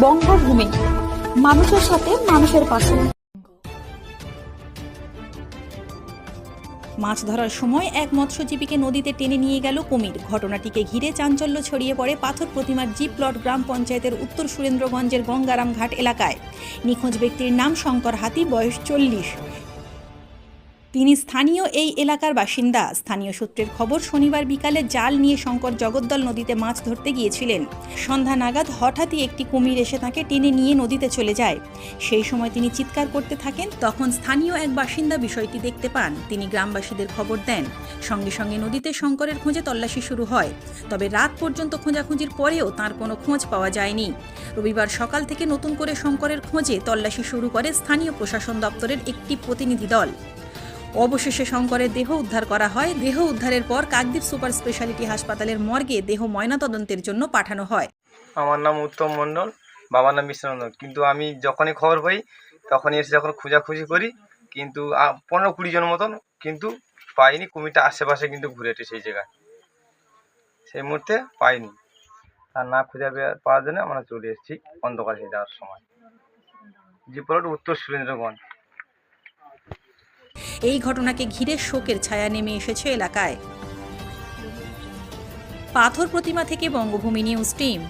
বঙ্গভূমি। মানুষের সাথে মানুষের পাশে। মাছ ধরার সময় এক মৎস্যজীবীকে নদীতে টেনে নিয়ে গেল কুমির। ঘটনাটিকে ঘিরে চাঞ্চল্য ছড়িয়ে পড়ে পাথর প্রতিমার জি প্লট গ্রাম পঞ্চায়েতের উত্তর সুরেন্দ্রগঞ্জের গঙ্গারাম ঘাট এলাকায়। নিখোঁজ ব্যক্তির নাম শঙ্কর হাতি, বয়স চল্লিশ। তিনি স্থানীয় এই এলাকার বাসিন্দা। স্থানীয় সূত্রের খবর, শনিবার বিকালে জাল নিয়ে শঙ্কর জগদ্দল নদীতে মাছ ধরতে গিয়েছিলেন। সন্ধ্যা নাগাদ হঠাৎই একটি কুমির এসে তাকে টেনে নিয়ে নদীতে চলে যায়। সেই সময় তিনি চিৎকার করতে থাকেন, তখন স্থানীয় এক বাসিন্দা বিষয়টি দেখতে পান। তিনি গ্রামবাসীদের খবর দেন। সঙ্গে সঙ্গে নদীতে শঙ্করের খোঁজে তল্লাশি শুরু হয়। তবে রাত পর্যন্ত খোঁজাখুঁজির পরেও তার কোনো খোঁজ পাওয়া যায়নি। রবিবার সকাল থেকে নতুন করে শঙ্করের খোঁজে তল্লাশি শুরু করে স্থানীয় প্রশাসন দপ্তরের একটি প্রতিনিধি দল। অবশেষে শঙ্করের দেহ উদ্ধার করা হয়। দেহ উদ্ধারের পর কাকদ্বীপ সুপার স্পেশালিটি হাসপাতালের মর্গে দেহ ময়নাতদন্তের জন্য পাঠানো হয়। আমার নাম উত্তম মণ্ডল, বাবার নাম বিশ্বনন্দন কিন্তু আমি যখনই খবর পাই, তখনই এসে যখন খোঁজাখুঁজি করি, কিন্তু পনেরো কুড়ি জন মতন কিন্তু পাইনি, কুমিরটা আশেপাশে কিন্তু ঘুরে এটে সেই জায়গায়। সেই মুহূর্তে পাইনি। আর না খুঁজে পাওয়ার জন্য আমরা চলে এসেছি অন্ধকার হয়ে যাওয়ার সময়। জিপলট উত্তর সুরেন্দ্রগঞ্জ। এই ঘটনাকে ঘিরে শোকের ছায়া নেমে এসেছে এলাকায়। পাথর প্রতিমা থেকে বঙ্গভূমি নিউজ টিম।